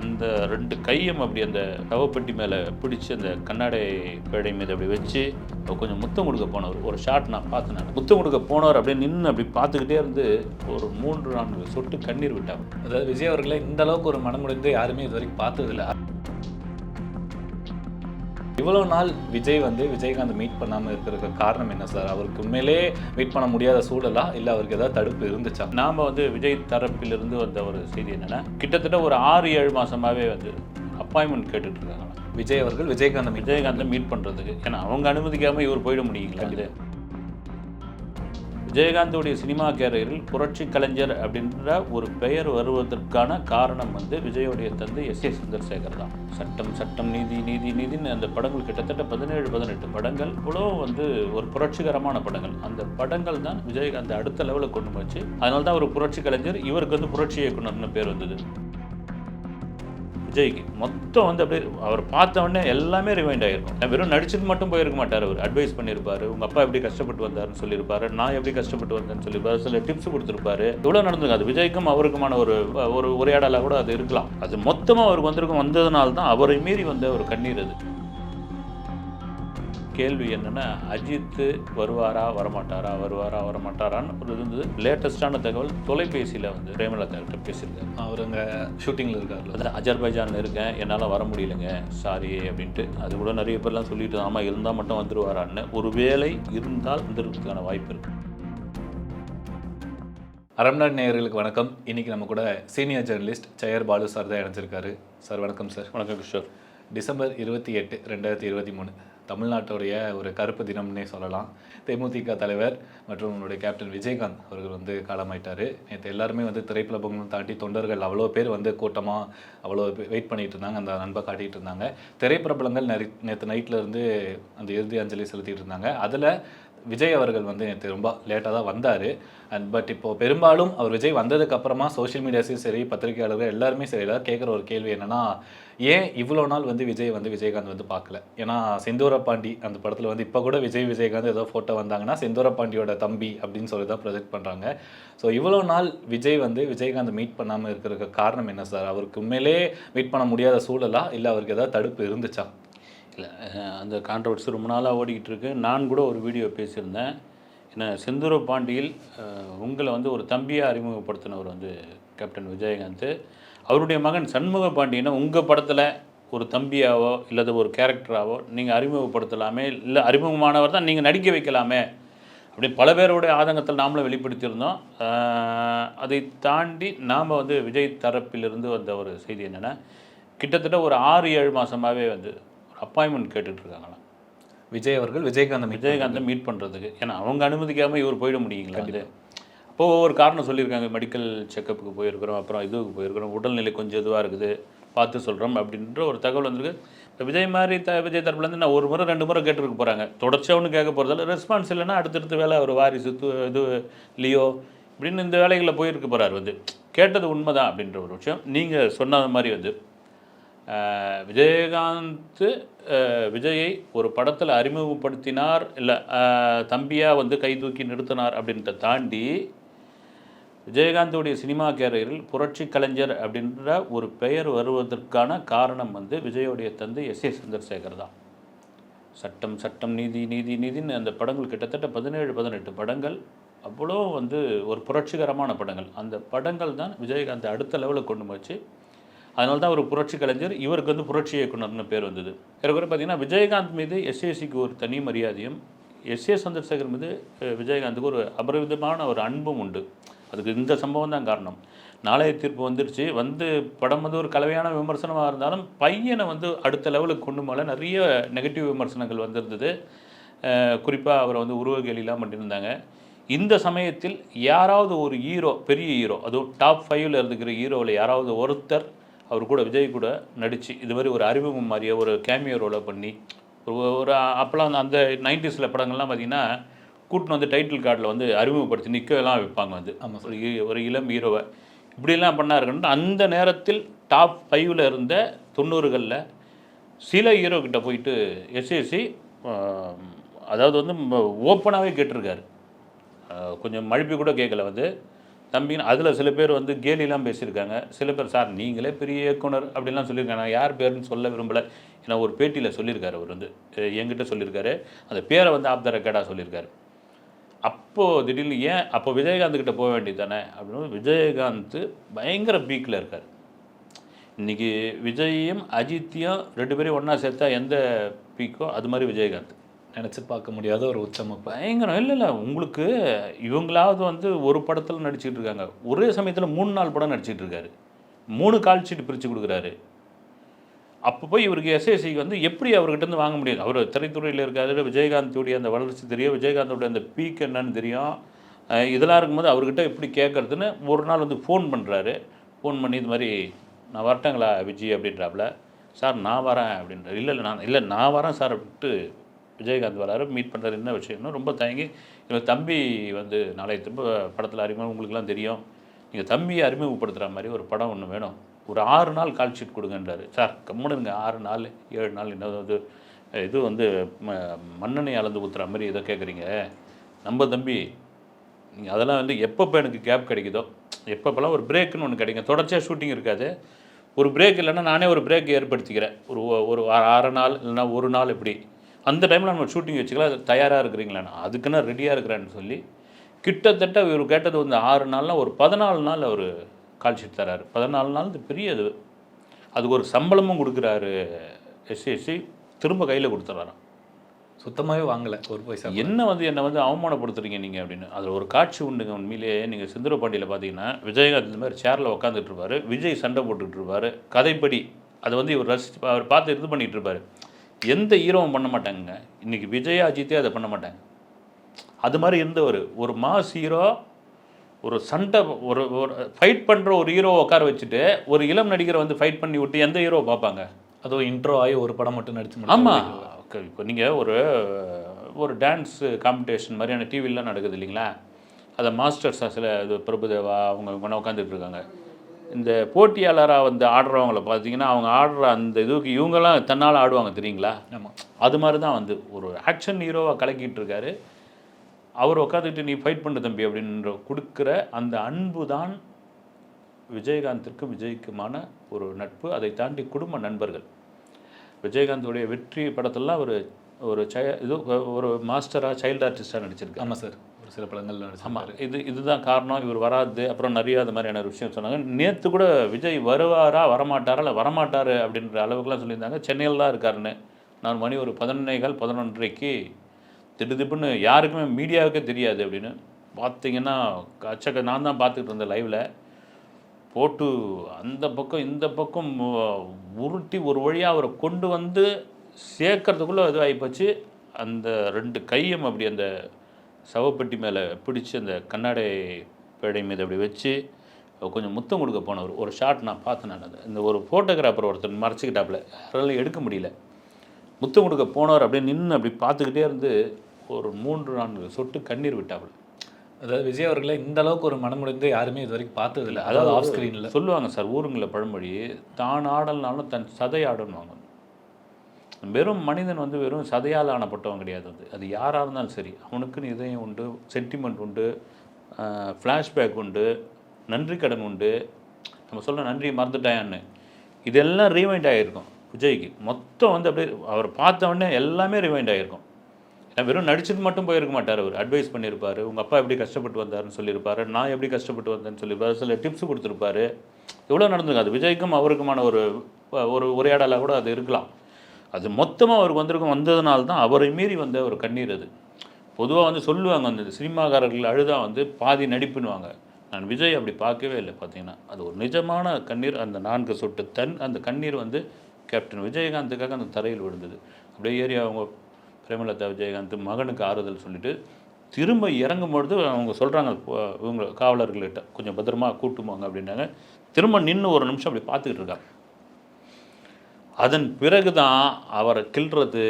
அந்த ரெண்டு கையும் அப்படி அந்த கவப்பட்டி மேலே பிடிச்சி அந்த கண்ணாடி பேடை மீது அப்படி வச்சு கொஞ்சம் முத்தம் கொடுக்க போனவர். ஒரு ஷாட் நான் பார்த்தேன் நான். முத்தம் கொடுக்க போனவர் அப்படியே நின்று அப்படி பார்த்துக்கிட்டே இருந்து ஒரு மூன்று நான்கு சொட்டு கண்ணீர் விட்டாங்க. அதாவது விஜய் அவர்களை இந்த அளவுக்கு ஒரு மனமுடைந்து யாருமே இது வரைக்கும் பார்த்ததில்லை. இவ்வளோ நாள் விஜய் வந்து விஜயகாந்த் மீட் பண்ணாமல் இருக்கிறதுக்கு காரணம் என்ன சார்? அவருக்கு உண்மையிலே மீட் பண்ண முடியாத சூழலா? இல்லை அவருக்கு ஏதாவது தடுப்பு இருந்துச்சா? நாம் வந்து விஜய் தரப்பிலிருந்து வந்த ஒரு செய்தி என்னென்னா கிட்டத்தட்ட ஒரு ஆறு ஏழு மாதமாகவே வந்து அப்பாயின்மெண்ட் கேட்டுட்ருக்காங்க விஜய் அவர்கள் விஜயகாந்த் விஜயகாந்தை மீட் பண்ணுறதுக்கு ஏன்னா அவங்க அனுமதிக்காமல் இவர் போயிட முடியுங்களா? விஜயகாந்தோடைய சினிமா கேரியரில் புரட்சி கலைஞர் அப்படின்ற ஒரு பெயர் வருவதற்கான காரணம் வந்து விஜயோடைய தந்தை எஸ் ஏ சந்திரசேகர் தான். சட்டம் சட்டம் நீதி நீதி நீதின்னு அந்த படங்கள் கிட்டத்தட்ட பதினேழு பதினெட்டு படங்கள். இவ்வளோ வந்து ஒரு புரட்சிகரமான படங்கள். அந்த படங்கள் தான் விஜயகாந்த் அடுத்த லெவலுக்கு கொண்டு போச்சு. அதனால தான் ஒரு புரட்சி கலைஞர் இவருக்கு வந்து புரட்சி இயக்குனர்னு பேர் வந்தது. விஜய்க்கு. மொத்தம் வந்து அப்படியே அவர் பார்த்த உடனே எல்லாமே ரிவைண்ட் ஆகிருக்கும் வெறும் நடிச்சுட்டு மட்டும் போயிருக்க மாட்டார் அவர். அட்வைஸ் பண்ணியிருப்பாரு. உங்கள் அப்பா எப்படி கஷ்டப்பட்டு வந்தாருன்னு சொல்லியிருப்பாரு. நான் எப்படி கஷ்டப்பட்டு வந்தேன்னு சொல்லியிருப்பாரு. சில டிப்ஸ் கொடுத்துருப்பாரு. இவ்வளோ நடந்திருக்கு. அது விஜய்க்கும் அவருக்குமான ஒரு ஒரு உரையாடலாக கூட அது இருக்கலாம். அது மொத்தமாக அவருக்கு வந்திருக்கும். வந்ததுனால தான் அவரை மீறி வந்த ஒரு கண்ணீர் அது. கேள்வி என்னென்னா அஜித் வருவாரா வரமாட்டாரா வருவாரா வரமாட்டாரான்னு ஒரு இருந்தது. லேட்டஸ்டான தகவல் தொலைபேசியில் வந்து பிரேமலதா கிட்ட பேசியிருக்காரு. அவர் அங்கே ஷூட்டிங்கில் இருக்கார்ல. அதான் அஜர்பைஜானில் இருக்கேன் என்னால் வர முடியலைங்க சாரி அப்படின்ட்டு. அது கூட நிறைய பேர்லாம் சொல்லிட்டு ஆமாம் இருந்தால் மட்டும் வந்துருவாரான்னு. ஒரு வேளை இருந்தால் வந்துருக்கிறதுக்கான வாய்ப்பு இருக்கு. அரம்நாடு நேயர்களுக்கு வணக்கம். இன்னைக்கு நம்ம கூட senior journalist Jayar Balu sir தான் இணைஞ்சிருக்காரு. சார் வணக்கம் சார். வணக்கம் கிஷோர். டிசம்பர் இருபத்தி எட்டு ரெண்டாயிரத்தி இருபத்தி மூணு. தமிழ்நாட்டுடைய ஒரு கருப்பு தினம்னே சொல்லலாம். தேமுதிக தலைவர் மற்றும் உங்களுடைய கேப்டன் விஜயகாந்த் அவர்கள் வந்து காலமாயிட்டாரு. நேற்று எல்லாருமே வந்து திரைப்பலபங்களும் தாண்டி தொண்டர்கள் அவ்வளோ பேர் வந்து கூட்டமாக அவ்வளோ வெயிட் பண்ணிட்டு இருந்தாங்க. அந்த அன்பை காட்டிகிட்டு இருந்தாங்க. திரைப்பிரபலங்கள் நெறி நேற்று நைட்டில் இருந்து அந்த இறுதி அஞ்சலி செலுத்திட்டு இருந்தாங்க. அதில் விஜய் அவர்கள் வந்து நேற்று ரொம்ப லேட்டாக தான் வந்தார். அண்ட் பட் இப்போது பெரும்பாலும் அவர் விஜய் வந்ததுக்கப்புறமா சோஷியல் மீடியாஸையும் சரி பத்திரிகையாளர்கள் எல்லாருமே சரி எல்லாரும் கேட்குற ஒரு கேள்வி என்னென்னா ஏன் இவ்வளோ நாள் வந்து விஜய் வந்து விஜயகாந்த் வந்து பார்க்கல? ஏன்னா செந்தூர பாண்டி அந்த படத்தில் வந்து இப்போ கூட விஜய் விஜயகாந்த் ஏதோ ஃபோட்டோ வந்தாங்கன்னா செந்தூர பாண்டியோட தம்பி அப்படின்னு சொல்லி தான் ப்ரொஜெக்ட் பண்ணுறாங்க ஸோ இவ்வளோ நாள் விஜய் வந்து விஜயகாந்த் மீட் பண்ணாமல் இருக்கிறதுக்கு காரணம் என்ன சார் அவருக்கு உண்மையிலே மீட் பண்ண முடியாத சூழலா? இல்லை அவருக்கு ஏதாவது தடுப்பு இருந்துச்சா? இல்லை. அந்த கான்ட்ரவர்சி ரொம்ப நாளாக ஓடிக்கிட்டு இருக்கு நான் கூட ஒரு வீடியோ பேசியிருந்தேன். என்ன செந்தூர பாண்டியில் உங்களை வந்து ஒரு தம்பியாக அறிமுகப்படுத்தினவர் வந்து கேப்டன் விஜயகாந்த். அவருடைய மகன் சண்முக பாண்டியனை உங்கள் படத்தில் ஒரு தம்பியாவோ இல்லது ஒரு கேரக்டராவோ நீங்கள் அறிமுகப்படுத்தலாமே இல்லை அறிமுகமானவர் தான் நீங்கள் நடிக்க வைக்கலாமே அப்படி பல பேருடைய ஆதங்கத்தில் நாமளும் வெளிப்படுத்தியிருந்தோம். அதை தாண்டி நாம் வந்து விஜய் தரப்பிலிருந்து வந்த ஒரு செய்தி என்னென்னா கிட்டத்தட்ட ஒரு ஆறு ஏழு மாதமாகவே வந்து அப்பாயின்மெண்ட் கேட்டுட்டு இருக்காங்களாம் விஜய் அவர்கள் விஜயகாந்த் விஜயகாந்தை மீட் பண்ணுறதுக்கு ஏன்னா அவங்க அனுமதிக்காமல் இவர் போயிட முடியுங்களா அது? அப்போது ஒவ்வொரு காரணம் சொல்லியிருக்காங்க மெடிக்கல் செக்கப்புக்கு போயிருக்கிறோம் அப்புறம் இதுக்கு போயிருக்கிறோம் உடல்நிலை கொஞ்சம் இதுவாக இருக்குது பார்த்து சொல்கிறோம் அப்படின்ற ஒரு தகவல் வந்திருக்கு. இப்போ விஜய் மாதிரி த விஜய் தரப்புலேருந்து நான் ஒரு முறை ரெண்டு முறை கேட்டுருக்க போகிறாங்க தொடர்ச்சியாக கேட்க போகிறதால ரெஸ்பான்ஸ் இல்லைன்னா அடுத்தடுத்த வேலை ஒரு வாரிசு து இது லியோ இப்படின்னு இந்த வேலைகளில் போயிருக்க போகிறார் வந்து. கேட்டது உண்மைதான் அப்படின்ற ஒரு விஷயம். நீங்கள் சொன்ன மாதிரி வந்து விஜயகாந்த் விஜயை ஒரு படத்தில் அறிமுகப்படுத்தினார் இல்லை தம்பியாக வந்து கை தூக்கி நிறுத்தினார் அப்படின்றத தாண்டி விஜயகாந்தோடைய சினிமா கேரியரில் புரட்சி கலைஞர் அப்படின்ற ஒரு பெயர் வருவதற்கான காரணம் வந்து விஜயோடைய தந்தை எஸ் ஏ சந்திரசேகர் தான். சட்டம் சட்டம் நீதி நீதி நீதின்னு அந்த படங்கள் கிட்டத்தட்ட பதினேழு பதினெட்டு படங்கள். அவ்வளோ வந்து ஒரு புரட்சிகரமான படங்கள். அந்த படங்கள் தான் விஜயகாந்த் அடுத்த லெவலுக்கு கொண்டு போச்சு. அதனால தான் ஒரு புரட்சி கலைஞர் இவருக்கு வந்து புரட்சி இயக்குனர்னு பேர் வந்தது. இருக்கிற பார்த்தீங்கன்னா விஜயகாந்த் மீது எஸ்ஏசிக்கு ஒரு தனி மரியாதையும் எஸ்ஏ சந்திரசேகர் மீது விஜயகாந்துக்கு ஒரு அபரிவிதமான ஒரு அன்பும் உண்டு. அதுக்கு இந்த சம்பவம் தான் காரணம். நாளைய தீர்ப்பு வந்துருச்சு. வந்து படம் வந்து ஒரு கலவையான விமர்சனமாக இருந்தாலும் பையனை வந்து அடுத்த லெவலுக்கு கொண்டு போல நிறைய நெகட்டிவ் விமர்சனங்கள் வந்திருந்தது. குறிப்பாக அவரை வந்து உருவகேலிலாம் பண்ணியிருந்தாங்க. இந்த சமயத்தில் யாராவது ஒரு ஹீரோ பெரிய ஹீரோ அதுவும் டாப் ஃபைவ்ல இருந்துக்கிற ஹீரோவில் யாராவது ஒருத்தர் அவர் கூட விஜய் கூட நடித்து இது மாதிரி ஒரு அறிமுகம் மாதிரியே ஒரு கேமியோ ரோலை பண்ணி ஒரு ஒரு அப்போலாம் அந்த- அந்த நைன்டிஸில் படங்கள்லாம் பார்த்தீங்கன்னா கூட்டின்னு வந்து டைட்டில் கார்டில் வந்து அறிமுகப்படுத்தி நிற்கலாம் வைப்பாங்க வந்து ஆமாம் ஒரு ஒரு இளம் ஹீரோவை. இப்படிலாம் பண்ணாருன்னு அந்த நேரத்தில் டாப் ஃபைவ்ல இருந்த தொண்ணூறுகளில் சில ஹீரோ கிட்ட போயிட்டு எஸ்எஸ்சி அதாவது வந்து ஓப்பனாகவே கேட்டிருக்காரு. கொஞ்சம் மழுப்பி கூட கேட்கல வந்து. தம்பின்னு அதில் சில பேர் வந்து கேலிலாம் பேசியிருக்காங்க. சில பேர் சார் நீங்களே பெரிய இயக்குனர் அப்படிலாம் சொல்லியிருக்காங்க. நான் யார் பேருன்னு சொல்ல விரும்பலை. ஏன்னா ஒரு பேட்டியில் சொல்லியிருக்காரு அவர் வந்து. என்கிட்ட சொல்லியிருக்காரு. அந்த பேரை வந்து ஆப் த ரெக்கார்டாக சொல்லியிருக்காரு. அப்போது திடீர்னு ஏன்? அப்போ விஜயகாந்த் கிட்டே போக வேண்டியது தானே அப்படின்னு விஜயகாந்த் பயங்கர பீக்கில் இருக்கார். இன்றைக்கி விஜயும் அஜித்தையும் ரெண்டு பேரையும் ஒன்றா சேர்த்தா எந்த பீக்கோ அது மாதிரி விஜயகாந்த். நினச்சி பார்க்க முடியாத ஒரு உச்சம். பயங்கரம். இல்லை இல்லை. உங்களுக்கு இவங்களாவது வந்து ஒரு படத்தில் நடிச்சிட்டு இருக்காங்க. ஒரே சமயத்தில் மூணு நாள் படம் நடிச்சிட்டு இருக்காரு. மூணு கால் ஷீட் பிரித்து கொடுக்குறாரு. அப்போ போய் இவருக்கு எஸ்எஸ்சிக்கு வந்து எப்படி அவர்கிட்டருந்து வாங்க முடியாது அவர் திரைத்துறையில் இருக்காரு. விஜயகாந்தோடைய அந்த வளர்ச்சி தெரியும். விஜயகாந்தோடைய அந்த பீக் என்னன்னு தெரியும். இதெல்லாம் இருக்கும்போது அவர்கிட்ட எப்படி கேட்குறதுன்னு ஒரு நாள் வந்து ஃபோன் பண்ணுறாரு ஃபோன் பண்ணி இது மாதிரி நான் வரட்டேங்களா விஜய் அப்படின்றாப்புல சார் நான் வரேன் அப்படின்றார். இல்லை இல்லை நான் இல்லை நான் வரேன் சார் அப்படின்ட்டு விஜயகாந்த் வராரு மீட் பண்ணுறது என்ன விஷயம்னா ரொம்ப தயங்கி எங்கள் தம்பி வந்து நாளைக்கு திரும்ப படத்தில் அறிமுகம் உங்களுக்குலாம் தெரியும். நீங்கள் தம்பியை அறிமுகப்படுத்துகிற மாதிரி ஒரு படம் ஒன்று வேணும். ஒரு ஆறு நாள் கால் ஷீட் கொடுங்கன்றாரு. சார் கம்முனுங்க ஆறு நாள் ஏழு நாள் என்னது இது? வந்து ம- அளந்து ஊற்றுற மாதிரி ஏதோ கேட்குறீங்க நம்ம தம்பி நீங்கள் அதெல்லாம் வந்து எப்பப்போ எனக்கு கேப் கிடைக்குதோ எப்பப்போலாம் ஒரு பிரேக்குன்னு ஒன்று கிடைக்கும். தொடர்ச்சியாக ஷூட்டிங் இருக்காது. ஒரு பிரேக் இல்லைன்னா நானே ஒரு பிரேக் ஏற்படுத்திக்கிறேன். ஒரு ஒரு ஆ- அரை நாள் இல்லைன்னா ஒரு நாள் இப்படி. அந்த டைமில் நம்ம ஷூட்டிங் வச்சுக்கலாம் அது தயாராக இருக்கிறீங்களா அதுக்கு நான் ரெடியாக இருக்கிறேன்னு சொல்லி கிட்டத்தட்ட இவர் கேட்டது வந்து ஆறு நாள்னா ஒரு பதினாலு நாள் அவர் கால் ஷீட் தராரு. பதினாலு நாள் இது பெரிய இது. அதுக்கு ஒரு சம்பளமும் கொடுக்குறாரு எஸ்சிஎஸ்சி திரும்ப கையில் கொடுத்துட்றாராம் சுத்தமாகவே வாங்கலை ஒரு பைசா என்ன வந்து என்னை வந்து அவமானப்படுத்துறீங்க நீங்கள் அப்படின்னு. அதில் ஒரு காட்சி உண்டுங்க உண்மையிலேயே. நீங்கள் சிந்துரபாண்டியில் பார்த்தீங்கன்னா விஜயகாந்த் இந்த மாதிரி சேரில் உட்காந்துட்டு இருப்பாரு. விஜய் சண்டை போட்டுட்டு இருப்பாரு. கதைப்படி. அதை வந்து இவர் ரசிச்சு அவர் பார்த்து இது பண்ணிட்டு இருப்பாரு. எந்த ஹீரோவும் பண்ண மாட்டாங்க இன்னைக்கு விஜய் அஜித்தே அதை பண்ண மாட்டாங்க. அது மாதிரி இருந்தவர் ஒரு மாஸ் ஹீரோ ஒரு சண்டை ஒரு ஒரு ஃபைட் பண்ணுற ஒரு ஹீரோவை உட்கார வச்சுட்டு ஒரு இளம் நடிகரை வந்து ஃபைட் பண்ணி விட்டு எந்த ஹீரோவை பார்ப்பாங்க? அதுவும் இன்ட்ரோ ஆகி ஒரு படம் மட்டும் நடிச்சு ஆமாம் இப்போ நீங்கள் ஒரு ஒரு டான்ஸ் காம்படிஷன் மாதிரியான டிவிலாம் நடக்குது இல்லைங்களா? அதை மாஸ்டர்ஸாக சில இது பிரபுதேவா அவங்க உட்காந்துட்டு இருக்காங்க. இந்த போட்டியாளராக வந்து ஆடுறவங்கள பார்த்தீங்கன்னா அவங்க ஆடுற அந்த இதுக்கு இவங்கெல்லாம் தன்னால் ஆடுவாங்க தெரியுங்களா? ஆமாம் அது மாதிரி தான் வந்து ஒரு ஆக்ஷன் ஹீரோவாக கலக்கிட்டு இருக்காரு. அவர் உட்காந்துட்டு நீ ஃபைட் பண்ணு தம்பி அப்படின்ற கொடுக்குற அந்த அன்பு தான் விஜயகாந்திற்கு விஜய்க்குமான ஒரு நட்பு. அதை தாண்டி குடும்ப நண்பர்கள். விஜயகாந்தோடைய வெற்றி படத்தெல்லாம் ஒரு ஒரு சை இது ஒரு மாஸ்டராக சைல்டு ஆர்டிஸ்டாக நடிச்சிருக்காரு. ஆமாம் சார். சில படங்கள் ஆமாம் இது இதுதான் காரணம். இவர் வராது. அப்புறம் நிறைய அது மாதிரியான ஒரு விஷயம் சொன்னாங்க. நேற்று கூட விஜய் வருவாரா வரமாட்டாரா இல்லை வரமாட்டார் அப்படின்ற அளவுக்குலாம் சொல்லியிருந்தாங்க. சென்னையில் தான் இருக்காருன்னு. நான் மணி ஒரு பதினொன்னேகால் பதினொன்றைக்கு திடுதிப்புன்னு யாருக்குமே மீடியாவுக்கே தெரியாது அப்படின்னு. பார்த்தீங்கன்னா கச்சக்க நான் தான் பார்த்துக்கிட்டு இருந்தேன் லைவில் போட்டு அந்த பக்கம் இந்த பக்கம் உருட்டி ஒரு வழியாக அவரை கொண்டு வந்து சேர்க்கறதுக்குள்ளே இது ஆகிப்போச்சு அந்த ரெண்டு கையும் அப்படி அந்த சவப்பெட்டி மேலே பிடிச்சி அந்த கண்ணாடி பேடை மீது அப்படி வச்சு கொஞ்சம் முத்தம் கொடுக்க போனவர். ஒரு ஷாட் நான் பார்த்தேன் நான் அதை. இந்த ஒரு ஃபோட்டோகிராஃபர் ஒருத்தர் மறைச்சிக்கிட்டாப்புல. யாராலும் எடுக்க முடியல. முத்தம் கொடுக்க போனவர் அப்படியே நின்று அப்படி பார்த்துக்கிட்டே இருந்து ஒரு மூன்று நான்கு சொட்டு கண்ணீர் விட்டாப்புல. அதாவது விஜய் அவர்களை இந்த அளவுக்கு ஒரு மனமுடைந்து யாருமே இது வரைக்கும் பார்த்தது இல்லை அதாவது ஆஃப் ஸ்க்ரீனில் சொல்லுவாங்க சார் ஊருங்களில் பழமொழி தான் ஆடல்னாலும் தன் சதை ஆடணுவாங்க வெறும் மனிதன் வந்து வெறும் சதையால் ஆனப்பட்டவன் கிடையாது வந்து அது யாராக இருந்தாலும் சரி. அவனுக்குன்னு இதயம் உண்டு சென்டிமெண்ட் உண்டு ஃப்ளாஷ்பேக் உண்டு நன்றி கடன் உண்டு. நம்ம சொல்ல நன்றி மறந்துட்டாயான்னு. இதெல்லாம் ரீவைண்ட் ஆகிருக்கும் விஜய்க்கு. மொத்தம் வந்து அப்படியே அவர் பார்த்த உடனே எல்லாமே ரிவைண்ட் ஆகிருக்கும் ஏன்னா வெறும் நடிச்சுட்டு மட்டும் போயிருக்க மாட்டார் அவர். அட்வைஸ் பண்ணியிருப்பார். உங்கள் அப்பா எப்படி கஷ்டப்பட்டு வந்தாருன்னு சொல்லியிருப்பாரு. நான் எப்படி கஷ்டப்பட்டு வந்தேன்னு சொல்லியிருப்பாரு. சில டிப்ஸ் கொடுத்துருப்பாரு. எவ்வளோ நடந்திருக்கு? விஜய்க்கும் அவருக்குமான ஒரு ஒரு உரையாடலாக கூட அது இருக்கலாம். அது மொத்தமாக அவருக்கு வந்திருக்கும் வந்ததுனால தான் அவரை மீறி வந்த ஒரு கண்ணீர் அது. பொதுவாக வந்து சொல்லுவாங்க அந்த சினிமாக்காரர்கள் அழுதா வந்து பாதி நடிப்புன்னுவாங்க. நான் விஜய் அப்படி பார்க்கவே இல்லை பார்த்தீங்கன்னா. அது ஒரு நிஜமான கண்ணீர் அந்த நான்கு சொட்டு தன் அந்த கண்ணீர் வந்து கேப்டன் விஜயகாந்துக்காக அந்த தரையில் விழுந்தது. அப்படியே ஏறி அவங்க பிரேமலதா விஜயகாந்த் மகனுக்கு ஆறுதல் சொல்லிட்டு திரும்ப இறங்கும் பொழுது அவங்க சொல்கிறாங்க இவங்க காவலர்கள்கிட்ட கொஞ்சம் பத்திரமா கூட்டுமாங்க அப்படின்னாங்க. திரும்ப நின்று ஒரு நிமிஷம் அப்படி பார்த்துக்கிட்டு இருக்காங்க அதன் பிறகு தான் அவரை கிள்றது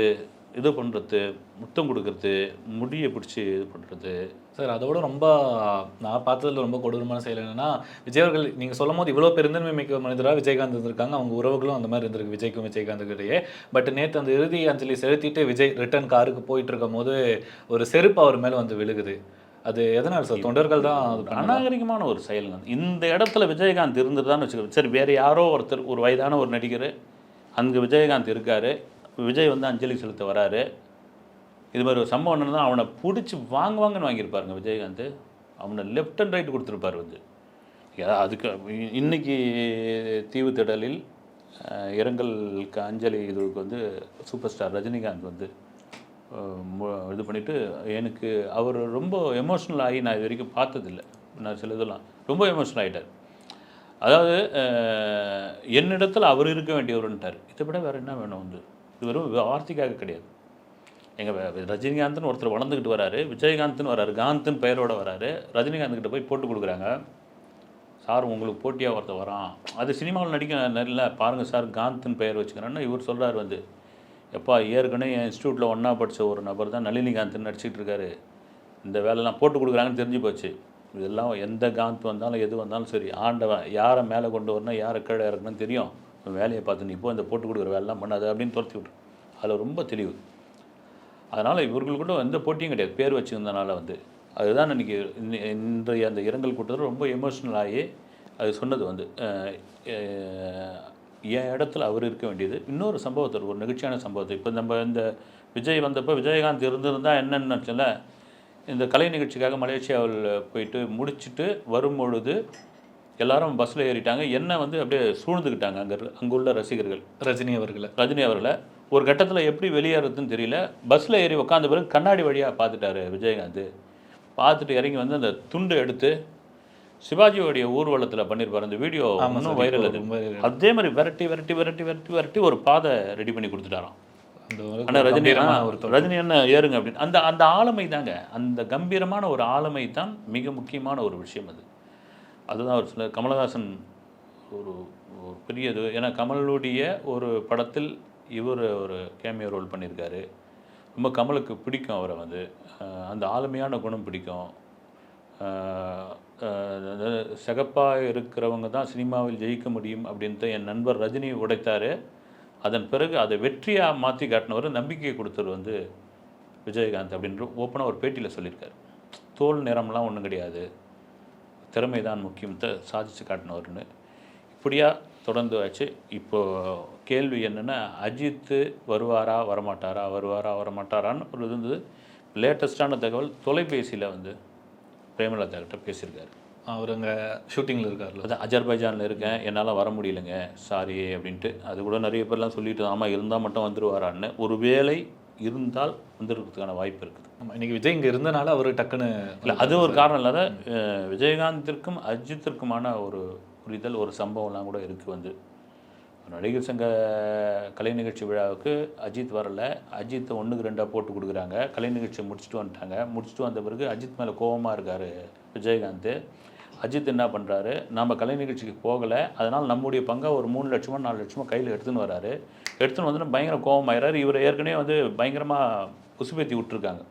இது பண்ணுறது முத்தம் கொடுக்கறது முடியை பிடிச்சி இது பண்ணுறது சார் அதோட ரொம்ப நான் பார்த்ததுல ரொம்ப கொடூரமான செயல் என்னன்னா விஜய் அவர்கள் நீங்கள் சொல்லும் போது இவ்வளோ பெருந்தன்மை மிக்க மனிதராக விஜயகாந்த் இருந்திருக்காங்க. அவங்க உறவுகளும் அந்த மாதிரி இருந்திருக்கு விஜய்க்கும் விஜயகாந்துக்கு இடையே. பட் நேற்று அந்த இறுதி அஞ்சலி செலுத்திட்டு விஜய் ரிட்டர்ன் காருக்கு போயிட்டு இருக்கும் போது ஒரு செருப்பு அவர் மேலே வந்து விழுகுது. அது எதனால் சார்? தொண்டர்கள் தான் அநாகரிகமான ஒரு செயலுங்க இந்த இடத்துல விஜயகாந்த் இருந்துருதான்னு வச்சுக்கோ சரி வேறு யாரோ ஒருத்தர் ஒரு வயதான ஒரு நடிகர் அங்கே விஜயகாந்த் இருக்கார். விஜய் வந்து அஞ்சலி செலுத்த வராரு. இது மாதிரி ஒரு சம்பவம் என்னன்னா அவனை பிடிச்சி வாங்குவாங்கன்னு வாங்கியிருப்பாருங்க விஜயகாந்த். அவனை லெஃப்ட் அண்ட் ரைட் கொடுத்துருப்பார் வந்து. ஏதாவது அதுக்கு இன்னைக்கு தீவு திடலில் இரங்கல் இரங்கலுக்கு அஞ்சலி இதுக்கு வந்து சூப்பர் ஸ்டார் ரஜினிகாந்த் வந்து இது பண்ணிவிட்டு எனக்கு அவர் ரொம்ப எமோஷ்னல் ஆகி நான் இது வரைக்கும் பார்த்ததில்ல. நான் சில இதெல்லாம் ரொம்ப எமோஷ்னல் ஆகிட்டார் அதாவது என்னிடத்தில் அவர் இருக்க வேண்டியவருன்ட்டார். இதை விட வேறு என்ன வேணும் வந்து? இது வெறும் வார்த்தைக்காக கிடையாது. எங்கள் ரஜினிகாந்த்னு ஒருத்தர் வளர்ந்துக்கிட்டு வராரு விஜயகாந்த்னு வராரு காந்த்னு பெயரோடு வராரு ரஜினிகாந்த்கிட்ட போய் போட்டு கொடுக்குறாங்க. சார் உங்களுக்கு போட்டியாக ஒருத்தர் வரான்? அது சினிமாவில் நடிக்க நல்ல பாருங்கள் சார் காந்த்னு பெயர் வச்சுக்கிறேன்னு இவர் சொல்கிறார் வந்து. எப்பா ஏற்கனவே என் இன்ஸ்டியூட்டில் ஒன்றா படித்த ஒரு நபர் தான் நளினிகாந்த்னு நடிச்சிட்டு இருக்காரு. இந்த வேலைலாம் போட்டு கொடுக்குறாங்கன்னு தெரிஞ்சு போச்சு. இதெல்லாம் எந்த காந்த் வந்தாலும் எது வந்தாலும் சரி ஆண்டவன் யாரை மேலே கொண்டு வரணும் யாரை கீழே இறக்கணும்னு தெரியும். வேலையை பார்த்து நீ இப்போ இந்த போட்டு கொடுக்குற வேலைலாம் பண்ணாது அப்படின்னு துரத்தி விட்ரு அதில் ரொம்ப தெளிவு. அதனால் இவர்களுக்குள்ள எந்த போட்டியும் கிடையாது. பேர் வச்சுருந்தனால வந்து. அதுதான் இன்றைக்கி இன்றைய அந்த இரங்கல் கூட்டத்தில் ரொம்ப எமோஷ்னல் ஆகி அது சொன்னது வந்து. என் இடத்துல அவர் இருக்க வேண்டியது. இன்னொரு சம்பவத்தில் ஒரு நிகழ்ச்சியான சம்பவத்தை. இப்போ நம்ம இந்த விஜய் வந்தப்போ விஜயகாந்த் இருந்திருந்தா என்னன்னு நினச்சல இந்த கலை நிகழ்ச்சிக்காக மலேசியாவில் போயிட்டு முடிச்சுட்டு வரும்பொழுது எல்லாரும் பஸ்ஸில் ஏறிட்டாங்க. என்ன வந்து அப்படியே சூழ்ந்துக்கிட்டாங்க அங்கே அங்குள்ள ரசிகர்கள். ரஜினி அவர்களை. ரஜினி அவர்களை. ஒரு கட்டத்தில் எப்படி வெளியேறதுன்னு தெரியல. பஸ்ஸில் ஏறி உட்காந்த பிறகு கண்ணாடி வழியாக பார்த்துட்டாரு விஜயகாந்த். பார்த்துட்டு இறங்கி வந்து அந்த துண்டு எடுத்து சிவாஜியோடைய ஊர்வலத்தில் பண்ணியிருப்பார் அந்த வீடியோ இன்னும் வைரல் அது. அதே மாதிரி விரட்டி விரட்டி விரட்டி விரட்டி விரட்டி ஒரு பாதை ரெடி பண்ணி கொடுத்துட்டாராம். ஆனால் ரஜினி. ரஜினி என்ன ஏறுங்க அப்படின்னு. அந்த அந்த ஆளுமை தாங்க அந்த கம்பீரமான ஒரு ஆளுமை தான் மிக முக்கியமான ஒரு விஷயம் அது. அதுதான் ஒரு சில கமலஹாசன் ஒரு ஒரு பெரிய இது. ஏன்னா கமலுடைய ஒரு படத்தில் இவர் ஒரு கேமியோ ரோல் பண்ணியிருக்காரு. ரொம்ப கமலுக்கு பிடிக்கும் அவரை வந்து. அந்த ஆளுமையான குணம் பிடிக்கும். சிகப்பாக இருக்கிறவங்க தான் சினிமாவில் ஜெயிக்க முடியும் அப்படின்ட்டு என் நண்பர் ரஜினி உடைத்தார். அதன் பிறகு அதை வெற்றியாக மாற்றி காட்டினவர் நம்பிக்கை கொடுத்தவர் வந்து விஜயகாந்த் அப்படின்ற ஓப்பனாக ஒரு பேட்டியில் சொல்லியிருக்காரு. தோல் நிறம்லாம் ஒன்றும் கிடையாது. திறமை தான் முக்கியத்தை சாதித்து காட்டினவர்னு. இப்படியா தொடர்ந்து ஆச்சு. இப்போது கேள்வி என்னென்னா அஜித்து வருவாரா வரமாட்டாரா? வருவாரா வரமாட்டாரான்னு ஒரு இது இருந்தது. லேட்டஸ்ட்டான தகவல் தொலைபேசியில் வந்து பிரேமலதா கிட்ட பேசியிருக்காரு. அவர் அங்கே ஷூட்டிங்கில் இருக்கார்ல அதான் அஜர்பைஜானில் இருக்கேன். என்னால் வர முடியலங்க. சாரி அப்படின்ட்டு. அது கூட நிறைய பேர்லாம் சொல்லிட்டு ஆமாம் இருந்தால் மட்டும் வந்துருவாரான்னு. ஒரு வேளை இருந்தால் வந்துருக்கிறதுக்கான வாய்ப்பு இருக்குது. ஆமா, இன்னைக்கு விஜய் இங்கே இருந்தனால அவர் டக்குன்னு இல்லை அது ஒரு காரணம் இல்லாத விஜயகாந்திற்கும் அஜித்திற்குமான ஒரு புரிதல் ஒரு சம்பவம்லாம் கூட இருக்குது வந்து. நடிகர் சங்க கலை நிகழ்ச்சி விழாவுக்கு அஜித் வரல. அஜித்தை ஒன்றுக்கு ரெண்டாக போட்டு கொடுக்குறாங்க. கலை நிகழ்ச்சி முடிச்சுட்டு வந்துட்டாங்க. முடிச்சுட்டு வந்த பிறகு அஜித் மேலே கோவமாக இருக்கார் விஜயகாந்த். அஜித் என்ன பண்ணுறாரு நம்ம கலை நிகழ்ச்சிக்கு போகலை அதனால் நம்முடைய பங்கை ஒரு மூணு லட்சமோ நாலு லட்சமோ கையில் எடுத்துன்னு வராரு. எடுத்துன்னு வந்து பயங்கர கோபமாயிறாரு இவர் ஏற்கனவே வந்து பயங்கரமாக உசுப்பேத்தி விட்டுருக்காங்க.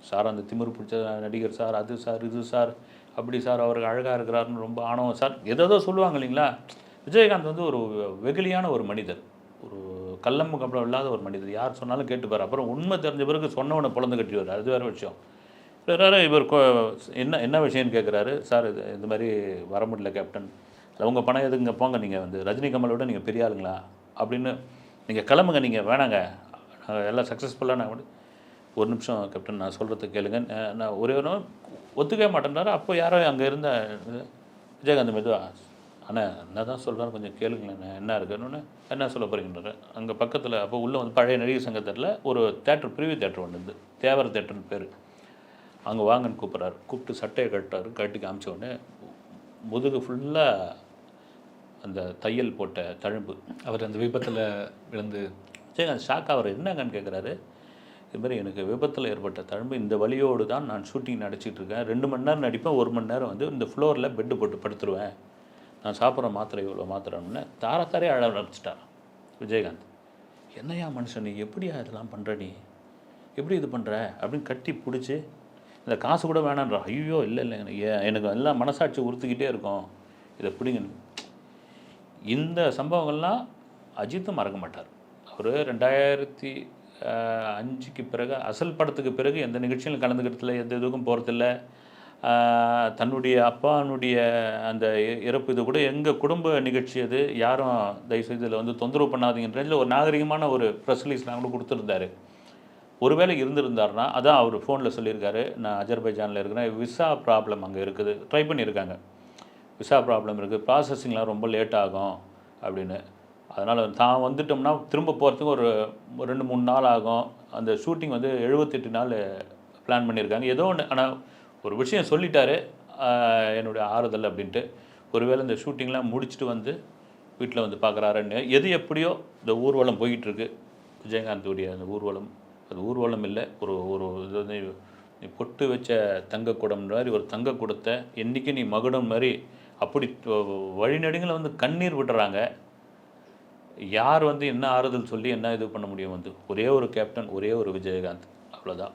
சார் அந்த திமிர் பிடிச்ச நடிகர் சார் அது சார் இது சார் அப்படி சார் அவருக்கு அழகாக இருக்கிறாருன்னு ரொம்ப ஆணவம். சார் ஏதோ சொல்லுவாங்க இல்லைங்களா? விஜயகாந்த் வந்து ஒரு வெகுளியான ஒரு மனிதர். ஒரு கள்ளம் கம்பளம் இல்லாத ஒரு மனிதர். யார் சொன்னாலும் கேட்டுப்பார். அப்புறம் உண்மை தெரிஞ்ச பிறகு சொன்னவனை பிளந்து கட்டிடுவார். அது வேறு விஷயம். வேறு இவர் என்ன என்ன விஷயம்னு கேட்குறாரு சார் இது இந்த மாதிரி வர முடியல கேப்டன். இல்லை உங்கள் பணம் எதுங்க போங்க? நீங்கள் வந்து ரஜினி கமலோட நீங்கள் பெரிய ஆளுங்களா? அப்படின்னு நீங்கள் கிளம்புங்க நீங்கள் வேணாங்க. நாங்கள் எல்லாம் சக்ஸஸ்ஃபுல்லாக நான் ஒரு நிமிஷம் கேப்டன் நான் சொல்கிறத கேளுங்க. நான் ஒரே ஒரு ஒத்துக்கவே மாட்டேன்றாரு. அப்போ யாரோ அங்கே இருந்த விஜயகாந்த் மெதுவா அண்ணா என்ன தான் சொல்கிறாரு கொஞ்சம் கேளுங்களேன். என்ன இருக்குன்னு என்ன சொல்ல போகிறீங்கன்றாரு அங்கே பக்கத்தில் அப்போ உள்ளே வந்து பழைய நடிகர் சங்கத்தில் ஒரு தேட்டர் பிரிவு தேட்டர் ஒன்று இருந்து தேவர தேட்டர்னு பேர். அங்கே வாங்கன்னு கூப்பிட்றாரு. கூப்பிட்டு சட்டையை கட்டுறாரு கட்டி காமிச்ச உடனே முதுகு ஃபுல்லாக அந்த தையல் போட்ட தழும்பு. அவர் அந்த விபத்தில் விழுந்து விஜயகாந்த் ஷாக் அவர் என்னங்கன்னு கேட்குறாரு இதுமாதிரி எனக்கு விபத்தில் ஏற்பட்ட தழும்பு இந்த வழியோடு தான் நான் ஷூட்டிங் நடிச்சிட்டு இருக்கேன். ரெண்டு மணி நேரம் நடிப்பேன். ஒரு மணி நேரம் வந்து இந்த ஃப்ளோரில் பெட்டு போட்டு படுத்துருவேன். நான் சாப்பிட்ற மாத்திரை இவ்வளோ மாத்திரம்னு தாரத்தாரே அழ ஆரம்பிச்சிட்டார் விஜயகாந்த். என்னையா மனுஷன் நீ எப்படியா இதெல்லாம் பண்ணுற நீ? எப்படி இது பண்ணுற அப்படின்னு கட்டி பிடிச்சி இந்த காசு கூட வேணான்ற. ஐயோ இல்லை இல்லை எனக்கு எனக்கு எல்லாம் மனசாட்சி உறுத்துக்கிட்டே இருக்கும். இதை பிடிங்க. இந்த சம்பவங்கள்லாம் அஜித்தும் மறக்க மாட்டார். அவர் ரெண்டாயிரத்தி அஞ்சுக்கு பிறகு அசல் படத்துக்கு பிறகு எந்த நிகழ்ச்சியிலும் கலந்துக்கிறதில்ல எந்த இதுக்கும் போகிறதில்ல தன்னுடைய அப்பானுடைய அந்த இ- இறப்பு இது கூட எங்கள் குடும்ப நிகழ்ச்சி அது? யாரும் தயவுசெய்து இதில் வந்து தொந்தரவு பண்ணாதீங்கன்ற ஒரு நாகரிகமான ஒரு ப்ரெஸ் ரிலீஸ்லாம் கூட கொடுத்துருந்தாரு. ஒருவேளை இருந்திருந்தாருன்னா அதான் அவர் ஃபோனில் சொல்லியிருக்காரு நான் அஜர்பைஜானில் இருக்கிறேன் விசா ப்ராப்ளம் அங்கே இருக்குது. ட்ரை பண்ணியிருக்காங்க. விசா ப்ராப்ளம் இருக்குது ப்ராசஸிங்லாம் ரொம்ப லேட் ஆகும் அப்படின்னு. அதனால் தான் வந்துட்டோம்னா திரும்ப போகிறதுக்கு ஒரு ரெண்டு மூணு நாள் ஆகும். அந்த ஷூட்டிங் வந்து எழுபத்தெட்டு நாள் பிளான் பண்ணியிருக்காங்க. ஏதோ ஒன்று ஆனால் ஒரு விஷயம் சொல்லிட்டாரு என்னுடைய ஆறுதல் அப்படின்ட்டு. ஒருவேளை இந்த ஷூட்டிங்லாம் முடிச்சுட்டு வந்து வீட்டில் வந்து பார்க்குறாருன்னு எது எப்படியோ இந்த ஊர்வலம் போயிட்டுருக்கு விஜயகாந்தோடைய அந்த ஊர்வலம். அது ஊர்வலம் இல்லை. ஒரு ஒரு இது வந்து நீ பொட்டு வச்ச தங்க குடம் மாதிரி ஒரு தங்க குடத்தை என்றைக்கு நீ மகுடம் மாதிரி அப்படி வழிநடுங்களை வந்து கண்ணீர் விடுறாங்க யார் வந்து என்ன ஆறுதல் சொல்லி என்ன இது பண்ண முடியும் வந்து? ஒரே ஒரு கேப்டன் ஒரே ஒரு விஜயகாந்த். அவ்வளோதான்